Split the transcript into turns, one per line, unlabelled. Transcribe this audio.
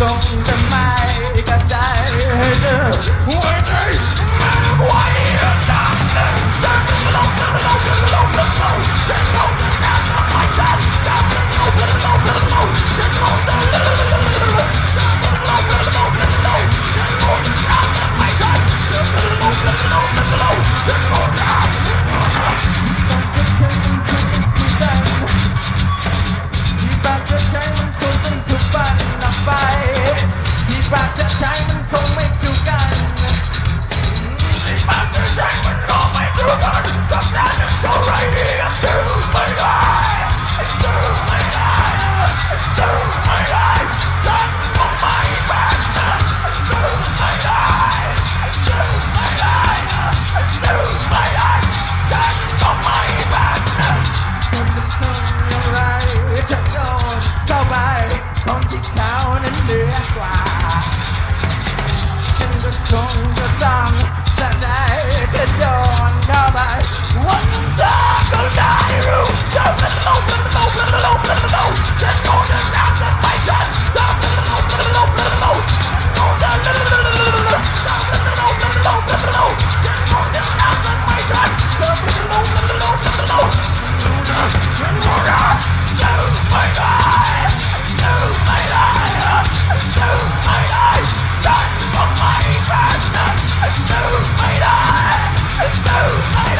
ส่งกันไม่กระจายให้เธอ ใช้มันคงไม่ถูกกันในปากเธอใช้มันรอไม่รู้กันกับฉันเท่ไร Hey,